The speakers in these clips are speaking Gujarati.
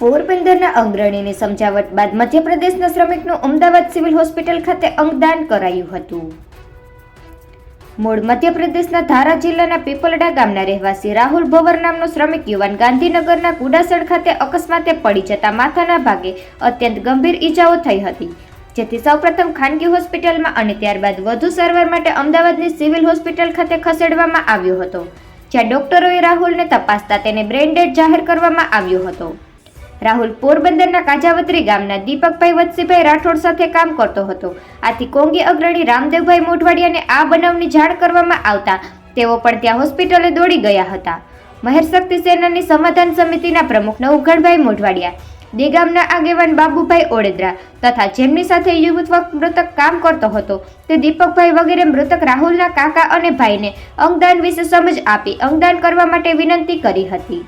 પોરબંદરના અગ્રણીની સમજાવટ બાદ મધ્યપ્રદેશના શ્રમિકનું અમદાવાદ સિવિલ હોસ્પિટલ ખાતે અંગદાન કરાયું હતું. મૂળ મધ્યપ્રદેશના ધારા જિલ્લાના પીપલડા ગામના રહેવાસી રાહુલ ભવર નામનો શ્રમિક યુવાન ગાંધીનગરના કુડાસણ ખાતે અકસ્માતે પડી જતા માથાના ભાગે અત્યંત ગંભીર ઈજાઓ થઈ હતી. જેથી સૌપ્રથમ ખાનગી હોસ્પિટલમાં અને ત્યારબાદ વધુ સારવાર માટે અમદાવાદની સિવિલ હોસ્પિટલ ખાતે ખસેડવામાં આવ્યો હતો, જ્યાં ડોક્ટરોએ રાહુલને તપાસતા તેને બ્રેઇન ડેડ જાહેર કરવામાં આવ્યો હતો. રાહુલ પોરબંદરના કાજાવત્રી ગામના દીપકભાઈ વત્સીભાઈ રાઠોડ સાથે કામ કરતો હતો. આથી કોંગી અગ્રણી રામદેવભાઈ મોઢવાડિયાને આ બનાવની જાણ કરવામાં આવતા તેઓ પણ ત્યાં હોસ્પિટલે દોડી ગયા હતા. મહેર શક્તિ સેનાની સમાધાન સમિતિના પ્રમુખ નવઘણભાઈ મોઢવાડિયા, દેગામના આગેવાન બાબુભાઈ ઓડેદરા તથા જેમની સાથે યુવક મૃતક કામ કરતો હતો તે દીપકભાઈ વગેરે મૃતક રાહુલના કાકા અને ભાઈને અંગદાન વિશે સમજ આપી અંગદાન કરવા માટે વિનંતી કરી હતી.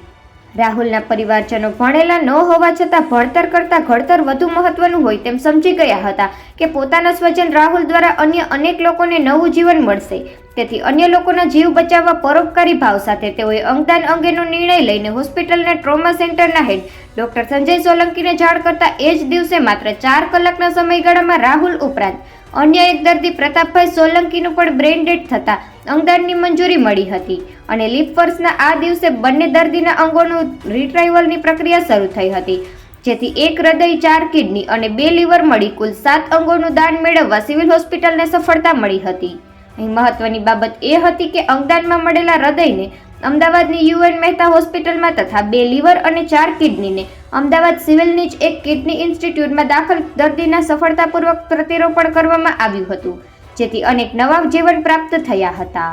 રાહુલના પરિવારજનો ભણેલા ન હોવા છતાં ભણતર કરતાં ઘડતર વધુ મહત્વનું હોય તેમ સમજી ગયા હતા કે પોતાના સ્વજન રાહુલ દ્વારા અન્ય અનેક લોકોને નવું જીવન મળશે. તેથી અન્ય લોકોના જીવ બચાવવા પરોપકારી ભાવ સાથે તેઓએ અંગદાન અંગેનો નિર્ણય લઈને હોસ્પિટલના ટ્રોમા સેન્ટરના હેડ ડોક્ટર સંજય સોલંકીને જાણ કરતા એ જ દિવસે માત્ર ચાર કલાકના સમયગાળામાં રાહુલ ઉપરાંત અન્ય એક દર્દી પ્રતાપભાઈ સોલંકીનું પણ બ્રેઇન ડેડ થતાં અંગદાનની મંજૂરી મળી હતી અને લીપ આ દિવસે બંને દર્દીના અંગોનું રિટ્રાઇવલની પ્રક્રિયા શરૂ થઈ હતી. જેથી એક હૃદય, ચાર કિડની અને બે લીવર મળી કુલ સાત અંગોનું દાન મેળવવા સિવિલ હોસ્પિટલને સફળતા મળી હતી. અહીં મહત્વની બાબત એ હતી કે અંગદાનમાં મળેલા હૃદયને અમદાવાદની યુએન મહેતા હોસ્પિટલમાં તથા બે લીવર અને ચાર કિડનીને અમદાવાદ સિવિલની જ એક કિડની ઇન્સ્ટિટ્યૂટમાં દાખલ દર્દીના સફળતાપૂર્વક પ્રતિરોપણ કરવામાં આવ્યું હતું, જેથી અનેક નવા જીવન પ્રાપ્ત થયા હતા.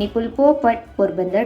નિપુલ પોપટ, પોરબંદર.